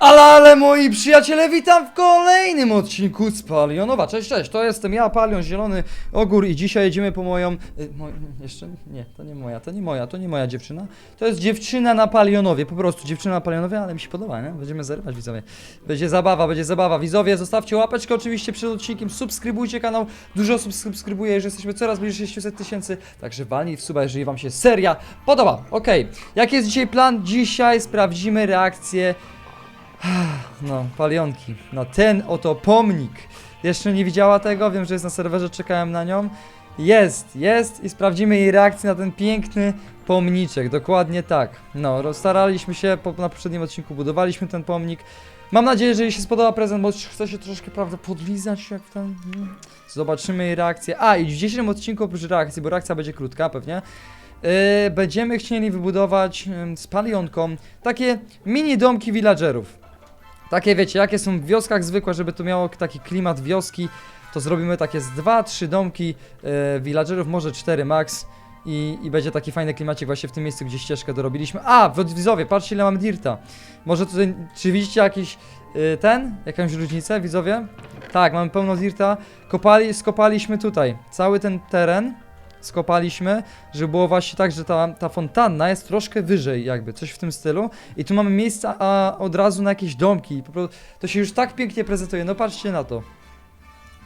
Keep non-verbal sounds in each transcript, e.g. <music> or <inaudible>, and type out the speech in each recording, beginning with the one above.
Ale, ale moi przyjaciele, witam w kolejnym odcinku z Palionowa. Cześć, cześć, to jestem ja, Palion, Zielony Ogór i dzisiaj jedziemy po moją... Y, jeszcze? Nie, to nie moja, to nie moja, to nie moja dziewczyna. To jest dziewczyna na Palionowie, po prostu dziewczyna na Palionowie, ale mi się podoba, nie? Będziemy zarywać, widzowie. Będzie zabawa, będzie zabawa. Widzowie, zostawcie łapeczkę oczywiście przed odcinkiem, subskrybujcie kanał. Dużo osób subskrybuje, że jesteśmy coraz bliżej 600 tysięcy, także walnij w suba, jeżeli wam się seria podoba. Okej, jaki jest dzisiaj plan? Dzisiaj sprawdzimy reakcję <sighs> no, palionki. No ten oto pomnik. Jeszcze nie widziała tego, wiem, że jest na serwerze, czekałem na nią. Jest, jest i sprawdzimy jej reakcję na ten piękny pomniczek. Dokładnie tak. No, staraliśmy się, po, na poprzednim odcinku budowaliśmy ten pomnik. Mam nadzieję, że jej się spodoba prezent, bo chce się troszkę, prawda, podlizać jak ten... mm. Zobaczymy jej reakcję. A, i w dzisiejszym odcinku oprócz reakcji, bo reakcja będzie krótka pewnie, yy, będziemy chcieli wybudować yy, z palionką takie mini domki villagerów. Takie wiecie, jakie są w wioskach zwykłe, żeby to miało taki klimat wioski, to zrobimy takie z dwa, trzy domki e, villagerów, może cztery max i, i będzie taki fajny klimacik właśnie w tym miejscu, gdzie ścieżkę dorobiliśmy. A, widzowie, patrzcie ile mam dirta. Może tutaj, czy widzicie jakiś e, ten, jakąś różnicę, widzowie? Tak, mamy pełno dirta. Kopali, skopaliśmy tutaj cały ten teren, skopaliśmy, żeby było właśnie tak, że ta, ta fontanna jest troszkę wyżej jakby, coś w tym stylu. I tu mamy miejsca a, od razu na jakieś domki po prostu to się już tak pięknie prezentuje, no patrzcie na to.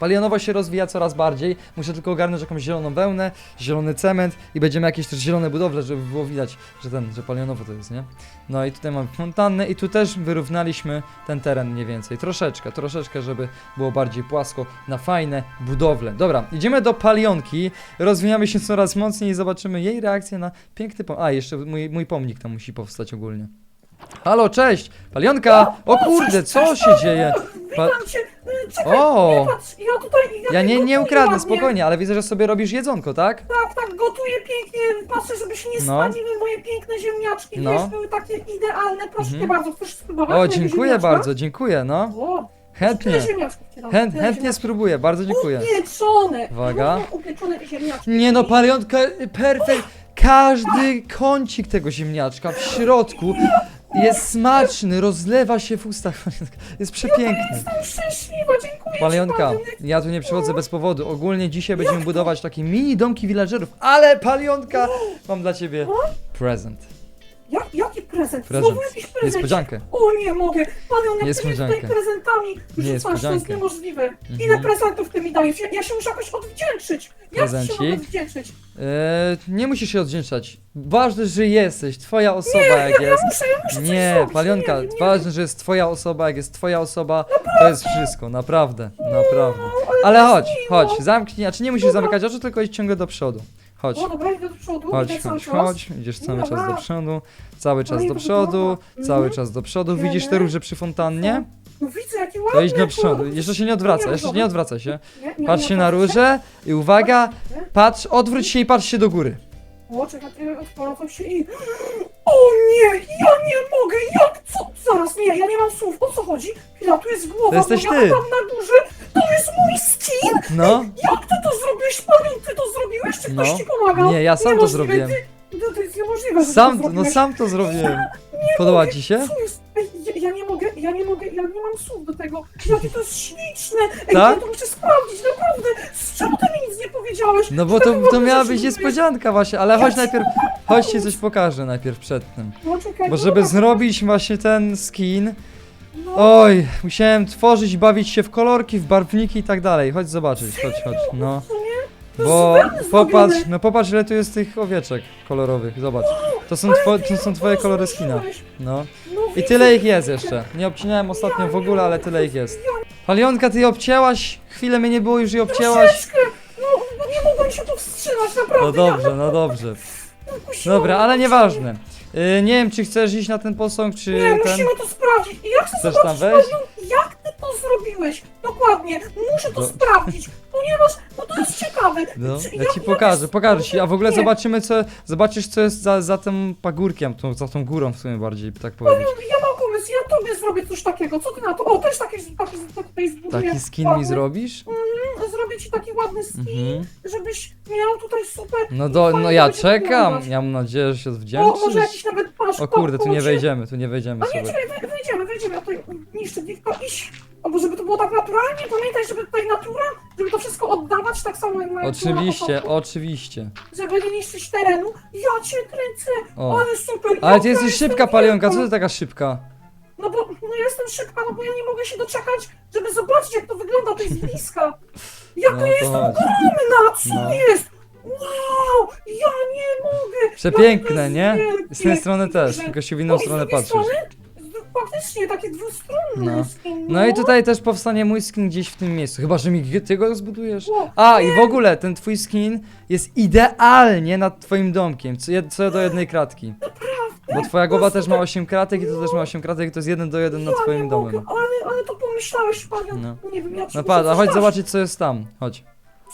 Palionowo się rozwija coraz bardziej, muszę tylko ogarnąć jakąś zieloną wełnę, zielony cement i będziemy jakieś też zielone budowle, żeby było widać, że ten, że palionowo to jest, nie? No i tutaj mamy fontannę i tu też wyrównaliśmy ten teren mniej więcej, troszeczkę, troszeczkę, żeby było bardziej płasko na fajne budowle. Dobra, idziemy do palionki, rozwijamy się coraz mocniej i zobaczymy jej reakcję na piękny pom... A, jeszcze mój, mój pomnik tam musi powstać ogólnie. Halo, cześć! Palionka! O kurde, co się dzieje? Pa-! Y, Czekaj, O! nie patrz, ja tutaj... Ja nie, nie ukradnę, spokojnie, ale widzę, że sobie robisz jedzonko, tak? Tak, tak, gotuję pięknie, patrzę, żeby się nie No. spaliły moje piękne ziemniaczki, No. wiesz, były takie idealne, proszę Mhm. cię bardzo, chcesz spróbować O, mojego dziękuję ziemniaczka? bardzo, dziękuję, no. O, Chętnie. tyle ziemniaczków ci dam, Chęt, tyle chętnie ziemniaczków. spróbuję, bardzo dziękuję. Upieczone! Uwaga. Upieczone ziemniaczki. Nie no, palionka, perfekt. Każdy kącik tego ziemniaczka w środku jest smaczny, rozlewa się w ustach. <laughs> Jest przepiękny. Jestem szczęśliwa, dziękuję Palionka, ci ja tu nie przychodzę bez powodu. Ogólnie dzisiaj będziemy budować takie mini domki villagerów, ale palionka, mam dla ciebie prezent. Jak, jaki prezent? Prezent. Znowu jakiś prezent? Niespodziankę. O nie mogę! Panią, jak ty mnie Niespodziankę. tutaj prezentami rzucasz, to jest Niespodziankę. niemożliwe. Mhm. Ile prezentów ty mi dajesz? Ja, ja się muszę jakoś odwdzięczyć. Jak się Prezencik. mogę odwdzięczyć? Eee, nie musisz się odwdzięczać. Ważne, że jesteś, twoja osoba jak Ja jest. muszę, ja muszę coś Nie, zrobić. palionka, nie, nie. ważne, że jest twoja osoba, jak jest twoja osoba, to jest wszystko, naprawdę, naprawdę. Ale chodź, chodź, zamknij, a czy nie musisz zamykać oczu, tylko idź ciągle do przodu. Chodź, do przodu. chodź, idę cały chodź, czas. chodź, idziesz cały czas do przodu, cały czas do przodu, cały Mhm. czas do przodu. Widzisz te róże przy fontannie? No widzę, jaki To ładny. idź do przodu, kurde. jeszcze się nie odwraca, jeszcze nie odwraca się. Nie, nie, Patrz nie, się na róże i uwaga, patrz, odwróć się i patrz się do góry. O, czekaj, ty się i... O nie, ja nie mogę, jak, co? Zaraz, nie, ja nie mam słów, o co chodzi? Chwila, tu jest głowa To jesteś moja, ty. tam na górze, to jest mój skin! No, Jak to zrobiłeś, Panion, ty to zrobiłeś, czy ktoś No. ci pomagał? Nie, ja sam to Niemożliwe, zrobiłem. Ty, to, to jest niemożliwe, że ty sam, to no zrobiłeś. sam to zrobiłem. Podoba ci się? Co jest? Ej, ja, ja nie mogę, ja nie mogę, ja nie mam słów do tego. Jakie to jest śliczne! Ej, Tak? ja to muszę sprawdzić, naprawdę! Z czemu ty mi nic nie powiedziałeś? No bo to, to miała coś być mówisz? niespodzianka właśnie, ale chodź najpierw, chodź ci coś pokażę najpierw przed tym. No czekaj, Bo no żeby dobra, zrobić właśnie ten skin, oj, musiałem tworzyć, bawić się w kolorki, w barwniki i tak dalej. Chodź zobaczyć, chodź, chodź, no. Bo popatrz, no popatrz ile tu jest tych owieczek kolorowych, zobacz. To są, two, to są twoje kolory skina, no. No, I tyle ich jest jeszcze. Nie obcinałem ostatnio w ogóle, ale tyle ich jest. Palionka, ty je obcięłaś? Chwilę mnie nie było, już je obcięłaś? Troszeczkę, no, bo nie mogłem się powstrzymać, naprawdę. No dobrze, no dobrze. Dobra, ale nieważne. Yy, nie wiem, czy chcesz iść na ten posąg, czy Nie, ten... musimy to sprawdzić. I ja chcę Chcesz zobaczyć, tam wejść? Jak ty to zrobiłeś. Dokładnie, muszę to No. sprawdzić, ponieważ no to jest ciekawe. No, Czy- ja jak- ci jak pokażę, pokażę ci, a w ogóle Nie. zobaczymy co, zobaczysz co jest za, za tym pagórkiem, tą, za tą górą w sumie bardziej, tak powiedzieć. Ja ja tobie zrobię coś takiego. Co ty na to? O, też takie, takie tutaj zbuduję. Taki skin mi ładny. zrobisz? Mm, Zrobię ci taki ładny skin, Mhm. żebyś miał tutaj super... No, do, no ja będzie czekam. wyglądać. Ja mam nadzieję, że się O, może jakiś nawet pasz, O kurde, tu nie wejdziemy, tu nie wejdziemy A nie, sobie. czekaj, wej- wejdziemy, wejdziemy, ja tutaj niszczę tylko iść. Albo żeby to było tak naturalnie, pamiętaj, żeby tutaj natura, żeby to wszystko oddawać tak samo jak było na Oczywiście, początku. oczywiście. Żeby nie niszczyć terenu. Ja cię kręcę, O. ale super. Ale jaka ty jesteś jestem szybka, palionka, co wielka. ty taka szybka? No bo no ja jestem szybka, no bo ja nie mogę się doczekać, żeby zobaczyć jak to wygląda, to jest bliska. Jaka No to jest chodź. ogromna, co No. jest? Wow, ja nie mogę. Przepiękne, nie? Z tej strony też, tylko się w inną stronę patrzysz. Faktycznie, takie dwustronne No. skin, No i tutaj też powstanie mój skin gdzieś w tym miejscu. Chyba, że mi ty go zbudujesz. Wow. A, i w ogóle ten twój skin jest idealnie nad twoim domkiem. Co, jed- co do jednej kratki. Bo twoja głowa też ma 8 kratek i to też ma 8 kratek i to jest jeden do jeden nad Ja twoim domem. ale, ale to pomyślałeś, panią. No. No. Nie wiem, ja ci No muszę patrz, a coś chodź dać. zobaczyć co jest tam. Chodź.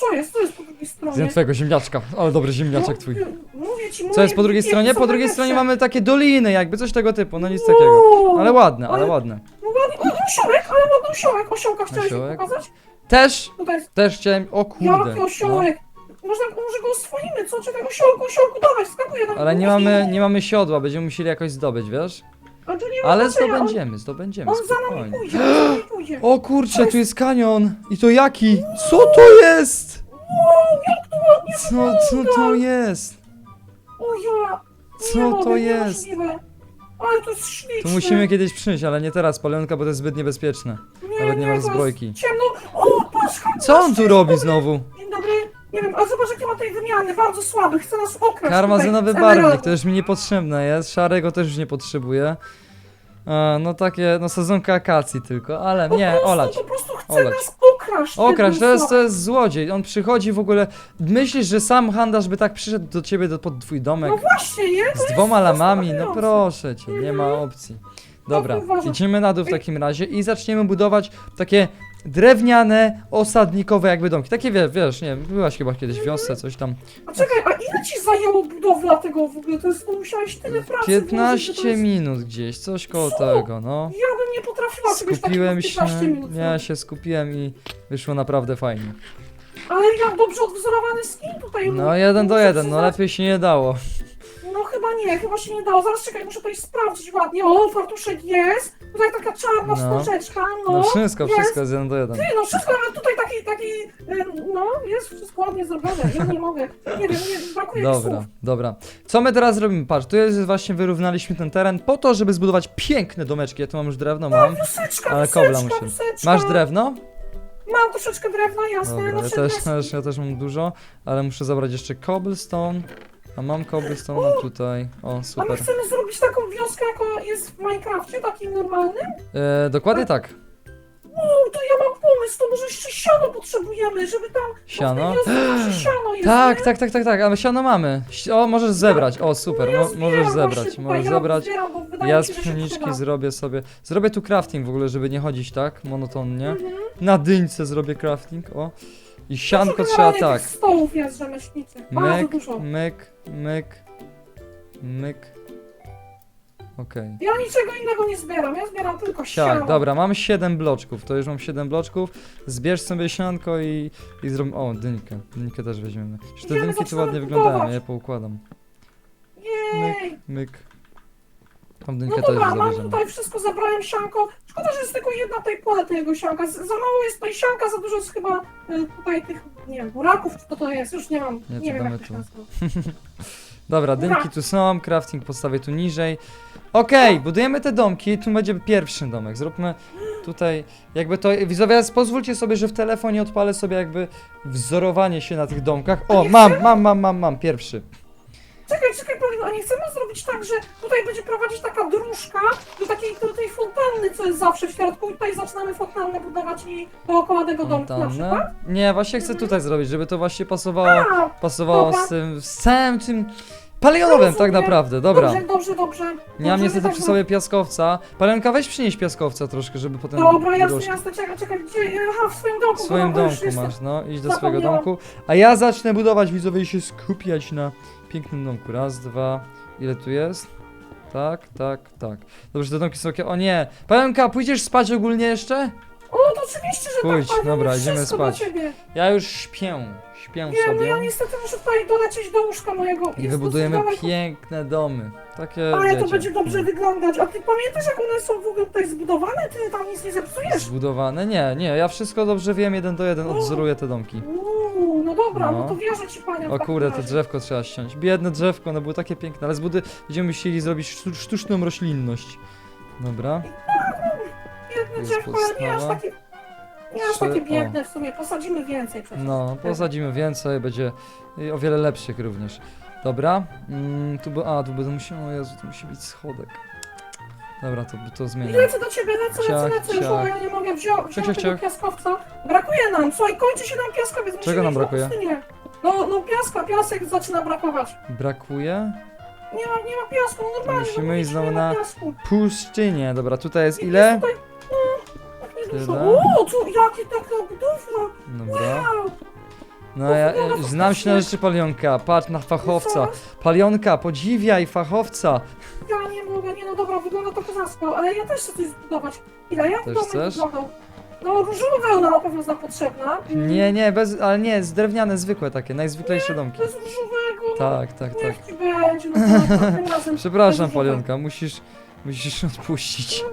Co jest? Co jest po drugiej stronie? Zjem twojego ziemniaczka. Ale dobry ziemniaczek twój. No, mówię ci, Co jest po drugiej nie, stronie? Po drugiej stronie mamy takie doliny, jakby coś tego typu, no nic takiego. Wow. Ale ładne, ale Ale- ładne. No ładnie, o, osiołek, ale ładny osiołek. Osiołka chciałeś mi Osiołek? pokazać? Też, jest też chciałem, o kurde. jaki No. osiołek. Można, może go oswoimy, co? Czekaj, osiołku, osiołku, dawaj, skakuję na Ale nie mamy, nie mamy siodła, będziemy musieli jakoś zdobyć, wiesz? Ale, to nie ma Ale znaczenia, zdobędziemy, zdobędziemy, On, on za nami spokojnie. pójdzie, on za nami <gasps> pójdzie. O kurczę, tu jest kanion! I to jaki? Co to jest? Wow, jak to ładnie Co, co to jest? O ja! Co nie to mogę, jest? niemożliwe. Ale to jest śliczne. To musimy kiedyś przynieść, ale nie teraz, palionka, bo to jest zbyt niebezpieczne. nawet nie masz to jest zbrojki. Ciemno. O, patrz, Co on tu robi znowu? Nie wiem, ale zobacz jakie ma tej wymiany, bardzo słaby, chce nas okraść. Karmazynowy tutaj, barwnik, to już mi niepotrzebne jest. Szarego też już nie potrzebuję. E, no takie, no sadzonka akacji tylko, ale Po nie, prostu, olać. Po prostu chce Olać. nas okraść. Okraść, to jest, to jest złodziej. On przychodzi w ogóle. Myślisz, że sam handlarz by tak przyszedł do ciebie do, pod twój domek No właśnie, nie? To z dwoma lamami? No proszę cię, nie ma opcji. Dobra, Tak idziemy na dół w takim razie i zaczniemy budować takie drewniane, osadnikowe jakby domki. Takie wiesz, wiesz, nie wiem, byłaś chyba kiedyś w wiosce, coś tam. A czekaj, a ile ci zajęło budowla tego w ogóle? To jest, to musiałeś tyle pracy włożyć, że to 15 jest... minut gdzieś, coś koło Co? tego, no. Ja bym nie potrafiła czegoś Skupiłem takiego w się, 15 minut. ja się skupiłem i wyszło naprawdę fajnie. Ale jak dobrze odwzorowany skin tutaj. No jeden do muszę jeden, no przyznać. lepiej się nie dało. No chyba nie, chyba się nie dało. Zaraz czekaj, muszę tutaj sprawdzić ładnie. O, fartuszek jest. Tutaj taka czarna No. no. No wszystko, jest. wszystko jest jeden do jeden. Ty, no wszystko, ale tutaj taki, taki, no, jest wszystko ładnie zrobione. Ja nie mogę, nie wiem, nie, brakuje mi Dobra, słów. dobra. Co my teraz robimy? Patrz, tu jest właśnie wyrównaliśmy ten teren po to, żeby zbudować piękne domeczki. Ja tu mam już drewno, mam. Wyseczka, Ale kobla musimy. wyseczka. Masz drewno? Mam troszeczkę drewna, jasne. Dobra, no ja też, też, ja też mam dużo, ale muszę zabrać jeszcze cobblestone. A mam cobblestone no tutaj. O, A my super. chcemy zrobić taką wioskę, jaka jest w Minecrafcie, takim normalnym? E, dokładnie tak. O, to ja mam pomysł, to może jeszcze siano potrzebujemy, żeby tam... Siano? Bo w tej wiosce siano jest, Tak, nie? tak, tak, tak, tak, ale siano mamy. Ś- O, możesz zebrać. O, super, No mo możesz zebrać, możesz ja zebrać. Ja z pszeniczki zrobię sobie. Zrobię tu crafting w ogóle, żeby nie chodzić tak monotonnie. Mhm. Na dyńce zrobię crafting, o. I sianko trzeba tak. tych stołów jest rzemieślnicy, bardzo Myk, dużo. myk, myk, myk. Okej. Ja niczego innego nie zbieram, ja zbieram tylko Siak, siano. dobra, mam 7 bloczków, to już mam 7 bloczków. Zbierz sobie sianko i, i zrób. O, dynkę. Dynkę też weźmiemy. Już te Idziemy, dynki tu zaczynamy ładnie wyglądają, ja je poukładam. Jej! Myk. Tą No dynkę też dobra, mam zabierzemy. tutaj wszystko, zabrałem sianko. Szkoda, że jest tylko jedna tej pole tego sianka. Z- Za mało jest tej sianka, za dużo jest chyba y, tutaj tych, nie wiem, buraków, czy co to jest, już nie mam, Nie, nie, to wiem damy jak to się tu. nazywa. <laughs> Dobra, Dobra. dynki tu są, crafting postawię tu niżej. Okej, budujemy te domki, tu będzie pierwszy domek. Zróbmy tutaj, jakby to, widzowie, pozwólcie sobie, że w telefonie odpalę sobie jakby wzorowanie się na tych domkach. O, mam, mam, mam, mam, mam, pierwszy. Czekaj, Paulina, a nie chcemy zrobić tak, że tutaj będzie prowadzić taka dróżka do takiej, do tej fontanny, co jest zawsze w środku i tutaj zaczynamy fontannę budować i dookoła tego domku na przykład? Fontannę? Nie, właśnie chcę tutaj zrobić, żeby to właśnie pasowało, A, pasowało dobra. z tym, z całym tym palionowym tak Rozumiem. naprawdę, dobra. Dobrze, dobrze, dobrze. Nie mam Dobrze, niestety tak przy sobie piaskowca. Palionka, weź przynieść piaskowca troszkę, żeby potem Dobra, jasne, dróżkę- jasne, czekaj, czekaj, gdzie? Aha, w swoim domku. W swoim dobra, już domku jestem. masz, no, idź do swojego Zapomniałam. domku. A ja zacznę budować widzowie i się skupiać na pięknym domku. Raz, dwa, ile tu jest? Tak, tak, tak. Dobrze, te domki są okie. O nie! Pająka, pójdziesz spać ogólnie jeszcze? O, to oczywiście, że Pójdź, tak, Palion, dobra, idziemy spać. Dla ciebie. Ja już śpię. Śpię Nie, no ja sobie. niestety muszę tutaj dolecieć do łóżka mojego. I Jest wybudujemy dosyć daleko. piękne domy. Takie, Ale to wiecie, będzie dobrze wyglądać. A ty pamiętasz, jak one są w ogóle tutaj zbudowane? Ty tam nic nie zepsujesz? Zbudowane? Nie, nie, ja wszystko dobrze wiem, jeden do jeden odwzoruję te domki. Uuu, no dobra, No. no, to wierzę ci, panie. w O takim kurde, to razie. drzewko trzeba ściąć. Biedne drzewko, no było takie piękne, ale zbudy... będziemy musieli zrobić sztu- sztuczną roślinność. Dobra. Biedne jest drzewko, ale nie aż podstawa. takie... Nie aż Trzy, takie o. biedne w sumie. Posadzimy więcej przecież. No, posadzimy więcej, będzie y, o wiele lepszych również. Dobra, mm, tu by, a, tu będę musiał, o Jezu, tu musi być schodek. Dobra, to, to I zmieniam. lecę do ciebie, lecę, lecę, Ciach, lecę. Już ciach. ja nie mogę. Wziął, Ciach, wziął ciach, tego ciach. piaskowca. Brakuje nam, słuchaj, kończy się nam piaskowiec. musimy Czego nam iść do brakuje? pustynię. No, no piaska, piasek zaczyna brakować. Brakuje? Nie ma, nie ma piasku, no normalnie. Musimy no, iść znowu nie ma na- piasku. Puszczynie, dobra, tutaj jest ile? Tutaj, no, tak. Tyle. O, tu, jakie taka budowla. Dobra. Wow. No ja ja znam się na rzeczy palionka, patrz na fachowca. Palionka, podziwiaj fachowca. Ja nie nie no dobra, wygląda to kozacko, ale ja też chcę coś zbudować. Ile ja Też domek chcesz? wyglądał? No różowa wełna na pewno jest nam potrzebna. Mm, Nie, nie, bez, ale nie, z drewniane, zwykłe takie, najzwyklejsze domki. Bez różowego. Tak, tak, tak. Niech ci będzie, no dobra, <laughs> tym razem. Przepraszam, bez różowego. palionka, musisz, musisz odpuścić.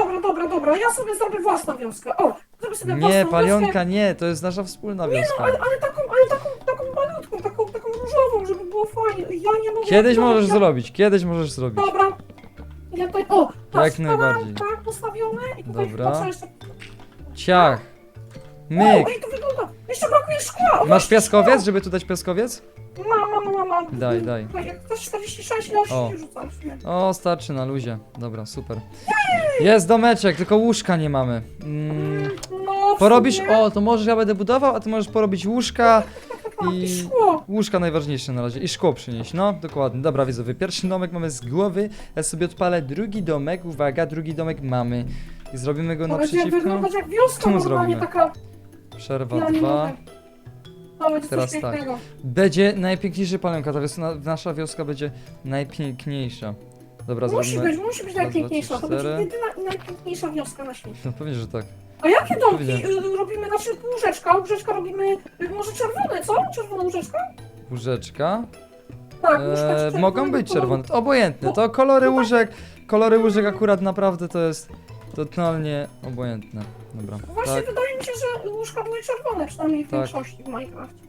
Dobra, dobra, dobra, ja sobie zrobię własną wioskę. O, zrobię sobie Nie, własną wioskę. palionka, nie, to jest nasza wspólna No, wioska. ale, ale taką, ale taką, taką malutką, taką, taką różową, żeby było fajnie. Ja nie mogę... Kiedyś ja, możesz ja, zrobić, kiedyś możesz zrobić. Dobra. Ja tutaj, o, patrz, najbardziej. Tak, postawione i tutaj Dobra. patrzę jeszcze... Ciach. O, Myk. ej, to wygląda. Jeszcze brakuje szkła. O, Masz piaskowiec, żeby tu dać piaskowiec? Mam, mam, mam, mam. Daj, daj. Słuchaj, Jak ktoś 46, ja już O. nie rzucam. w sumie. O, starczy na luzie. Dobra, super. Jest domeczek, tylko łóżka nie mamy. Mm, No, w porobisz, sumie, o, to może ja będę budował, a ty możesz porobić łóżka i... szkło. Łóżka najważniejsze na razie i szkło przynieść, no dokładnie. Dobra widzowie, pierwszy domek mamy z głowy, ja sobie odpalę drugi domek, uwaga, drugi domek mamy. I zrobimy go To będzie naprzeciwko. wyglądać jak wioska Tu normalnie zrobimy. taka. Przerwa Ja nie dwa. mogę. To będzie Teraz coś tak. pięknego. Będzie najpiękniejszy palenka, ta wioska, nasza wioska będzie najpiękniejsza. Dobra, Musi zrobimy... być, musi być raz, najpiękniejsza. To będzie cztery. jedyna i najpiękniejsza wioska na świecie. No pewnie, że tak. A jakie domki Pewnie. y, robimy? Znaczy łóżeczka, łóżeczka robimy y, może czerwone, co? Czerwone łóżeczka? Łóżeczka. Tak, łóżka Eee, czerwone. mogą być czerwone, to obojętne. To kolory łóżek, kolory łóżek akurat naprawdę to jest totalnie obojętne. Dobra, Właśnie tak. wydaje mi się, że łóżka były czerwone, przynajmniej w Tak. większości w Minecrafcie.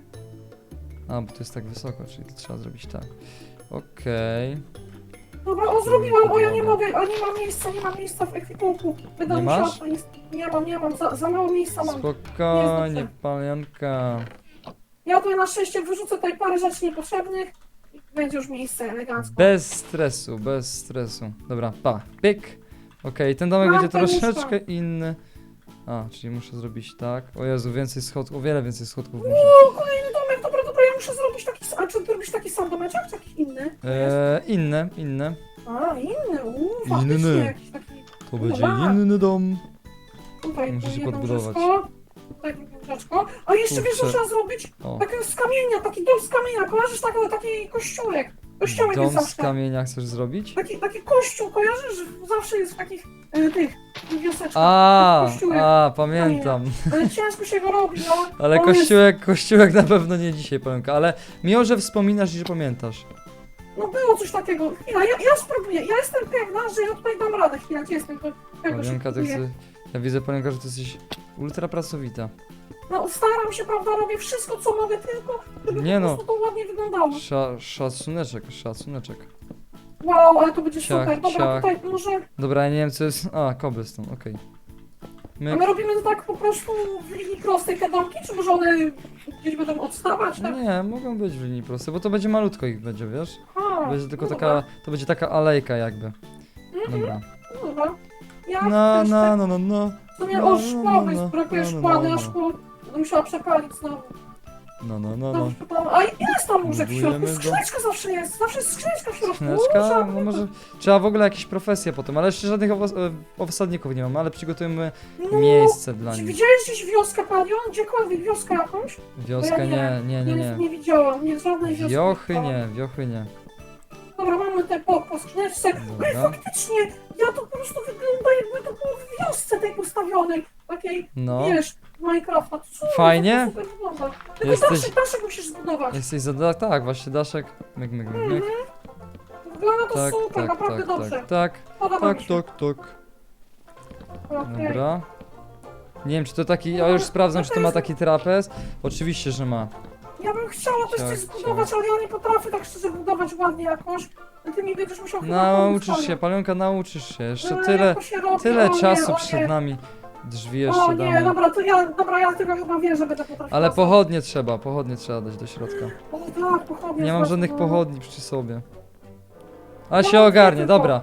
A, bo to jest tak wysoko, czyli to trzeba zrobić tak. Okej. Dobra, o zrobiłam, o ja nie mogę, a nie mam miejsca, nie mam miejsca w ekwipunku. Będę Nie musiała masz? jest- Nie mam, nie mam, za, za mało miejsca mam. Spokojnie, panienka. Ja tutaj na szczęście wyrzucę tutaj parę rzeczy niepotrzebnych i będzie już miejsce elegancko. Bez stresu, bez stresu. Dobra, pa, pyk. Okej, ten domek Mam będzie już troszeczkę inny. A, czyli muszę zrobić tak. O Jezu, więcej schodków, o wiele więcej schodków muszę. O, kolejny domek, dobra, dobra, ja muszę zrobić taki sam. A czy ty robisz taki sam domeczek, czy jakiś inny? Inne, inne. A, inny, uuu, Inny. jakiś taki. To będzie Dobra. inny dom. Tutaj Muszę się jedno podbudować. Tutaj drugie. A jeszcze wiesz, co Kurczę. trzeba zrobić? O, Taki z kamienia, taki dom z kamienia, kojarzysz taki, taki kościółek? Kościółek dom jest z zawsze. kamienia chcesz zrobić? Taki, taki kościół, kojarzysz? Zawsze jest w takich e, tych wioseczkach. A, Kościółek. a, pamiętam. Ale ciężko się go robi, no. <laughs> Ale On jest- kościółek, kościółek na pewno nie dzisiaj, Palenka, ale miło, że wspominasz i że pamiętasz. No było coś takiego. Chwila, ja, ja spróbuję. Ja jestem pewna, że ja tutaj dam radę. Chwila, gdzie jestem? To, tego Palenka, ty chce... Ja widzę, Palenka, że ty jesteś ultra pracowita. No staram się, prawda, robię wszystko, co mogę, tylko żeby Nie po no. prostu to ładnie wyglądało. Sza, szacuneczek, szacuneczek. Wow, ale to będzie Ciach, super. Dobra, ciach. tutaj może... Dobra, ja nie wiem co jest... A, cobblestone, okej. A My... my robimy to tak po prostu w linii prostej te domki, czy może one gdzieś będą odstawać, tak? Nie, mogą być w linii prostej, bo to będzie malutko ich będzie, wiesz? A, Będzie tylko no taka... To będzie taka alejka jakby. Mhm, Dobra. no Dobra. Ja No, też no, tak no, no, no. w sumie no, o no, szkło, no, no, brakuje no, no, szkła, no, ja no. szkło będę musiała przepalić znowu. No, no, no, no. A jest tam łóżek w środku, Budujemy do- skrzyneczka zawsze jest, zawsze jest skrzyneczka w środku. Skrzyneczka? No może... Trzeba w ogóle jakieś profesje potem, ale jeszcze żadnych e, osadników nie mamy, ale przygotujemy No, miejsce dla Czy nich. widziałeś gdzieś wioskę Palion? Gdziekolwiek wioskę jakąś? Wioskę nie, nie, nie, Nie, nie. nie widziałam, nie żadnej wioski. Wiochy widziałam. nie, wiochy nie. Dobra, mamy te po, po skrzyneczce. Dobra. faktycznie, ja to po prostu wygląda jakby to było w wiosce tej postawionej. Takiej, No. wiesz, Minecrafta. Co? Fajnie? To super wygląda. Tylko Jesteś- daszek, daszek musisz zbudować. Jesteś za... Tak, właśnie Daszek. Myk, myk, myk, myk. Wygląda to Tak, super, tak, naprawdę tak, dobrze. tak, tak, Podoba tak, się. tak, tak. Okej. Dobra. Nie wiem, czy to taki. Ja już sprawdzam, czy to ma taki trapez. Oczywiście, że ma. Ja bym chciała też Ciach, coś zbudować, ale ja nie potrafię tak szczerze budować ładnie jakoś. Ty mi będziesz musiał chyba Nauczysz pomóc, się, palionka, nauczysz się. Jeszcze No, tyle, się robi. tyle O nie, czasu o przed nie. nami. Drzwi O jeszcze nie, damy. dobra, to ja, dobra, ja tego chyba wiem, że będę potrafiła. Ale pochodnie trzeba, pochodnie trzeba dać do środka. O tak, pochodnie. Nie mam właśnie, żadnych no. pochodni przy sobie. A się ogarnie, dobra.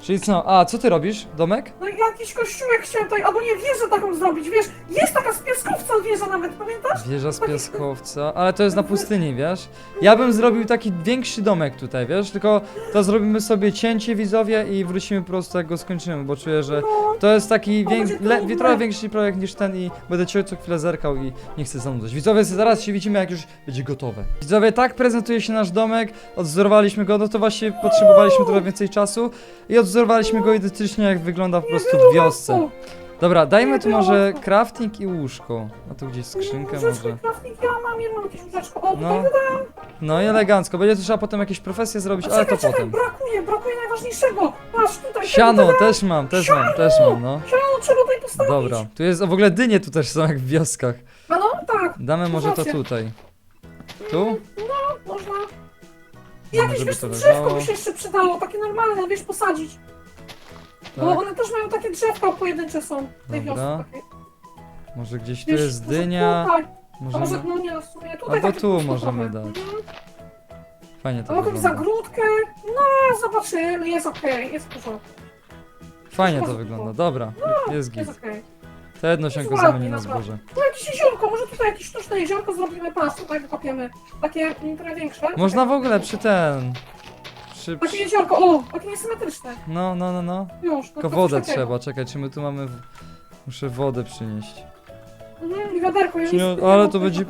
Czyli co? A, co ty robisz? Domek? No i jakiś kościółek chciałem tutaj, albo nie wieżę taką zrobić, wiesz, jest taka z piaskowca wieża nawet, pamiętasz? Wieża z piaskowca, ale to jest na pustyni, wiesz? Ja bym zrobił taki większy domek tutaj, wiesz? Tylko to zrobimy sobie cięcie widzowie i wrócimy po prostu jak go skończymy, bo czuję, że No, to jest taki To wię... będzie le... trudne. trochę większy projekt niż ten i będę cię co chwilę zerkał i nie chcę zanudzać. Widzowie, zaraz się widzimy jak już będzie gotowe. Widzowie, tak prezentuje się nasz domek, odzorowaliśmy go, no to właśnie potrzebowaliśmy trochę więcej czasu i odzorowaliśmy go identycznie jak wygląda po prostu w wiosce. Dobra, dajmy tu może crafting i łóżko. A tu gdzieś skrzynkę może. Ja mam o, No, tutaj no i elegancko. Będzie tu trzeba potem jakieś profesje zrobić, ale to czekaj, czekaj, potem. brakuje, brakuje najważniejszego, patrz, tutaj, Siano, też mam, też mam, też mam, no. siano trzeba tutaj postawić. Dobra, tu jest, o w ogóle dynie tu też są jak w wioskach. A no, tak, Damy może to tutaj. Tu? można. Jakieś, żeby wiesz, to to drzewko leżało. by się jeszcze przydało, takie normalne, wiesz, posadzić. Bo Tak, one też mają takie drzewka pojedyncze są, tej Dobra. wiosce takiej. może gdzieś tu Wiesz, jest może dynia. Tutaj, a może, Możemy... no nie, w sumie tutaj Albo takie tu możemy dać. Mhm. Fajnie to A jakąś wygląda. zagródkę? No, zobaczymy, jest okej, jest w porządku, Fajnie to wygląda, dobra, jest git. jest okej. To jedno się Jest zamieni ładnie, na naprawdę. zboże. Tu jakieś jeziorko, może tutaj jakieś sztuczne jeziorko zrobimy, patrz, tutaj wykopiemy. Takie mm, trochę większe. Można w ogóle przy ten... Przy... Takie jeziorko, o, takie niesymetryczne. No, no, no, no. Już, no Tylko to wodę coś takiego. trzeba, czekaj, czy my tu mamy... w- Muszę wodę przynieść. Mhm, i wiaderko, ja Czyli- nic ale nie to będzie-.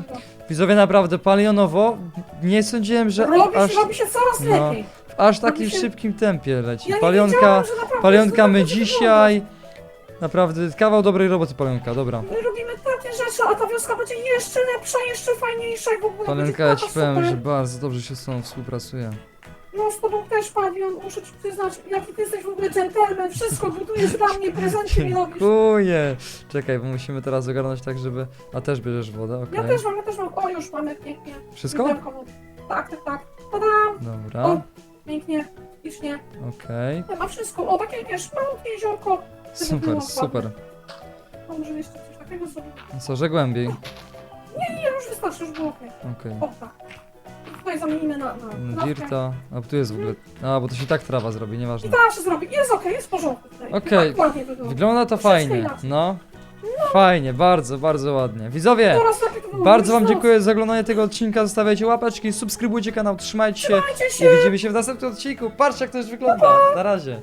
Widzowie, naprawdę, palionowo, nie sądziłem, że Robi, aż, się, robi się coraz no, lepiej. w aż takim robi się- szybkim tempie leci. Ja nie Palionka, wiedziałam, że naprawdę palionka my tak dzisiaj... Naprawdę, kawał dobrej roboty, palionka, dobra. My robimy takie rzeczy, a ta wioska będzie jeszcze lepsza, jeszcze fajniejsza i w ogóle będzie ja taka ci powiem, super. że bardzo dobrze się z tobą współpracuje. No z tobą też, Palion, muszę ci przyznać, jaki ty jesteś w ogóle dżentelmen, wszystko budujesz dla mnie, prezenty mi robisz. Dziękuję! Czekaj, bo musimy teraz ogarnąć tak, żeby... A też bierzesz wodę, okej. Ja też mam, ja też mam, o już mamy pięknie. Wszystko? Mam. Tak, tak, tak. Tadam! Dobra, O, pięknie, licznie. okej. Ja mam wszystko, o takie wiesz, malutkie jeziorko. Super, było super. ładnie. A może jeszcze coś takiego zrobimy? No Co, że głębiej? Nie, już wystarczy, już było okej. Okej. O tak. I Tutaj zamienimy na, na trawkę. Dirta. A tu jest w ogóle. A, bo to się tak trawa zrobi, nieważne. I teraz się zrobi. Jest okej, jest w porządku tutaj. Okej. Tak ładnie wygląda. Wygląda to fajnie. inaczej. No. Fajnie, bardzo, bardzo ładnie. Widzowie, Coraz lepiej to wygląda. bardzo wam dziękuję za oglądanie tego odcinka. Zostawiajcie łapeczki, subskrybujcie kanał, trzymajcie się Trzymajcie i się. widzimy się w następnym odcinku. Patrzcie jak to już wygląda. Na razie.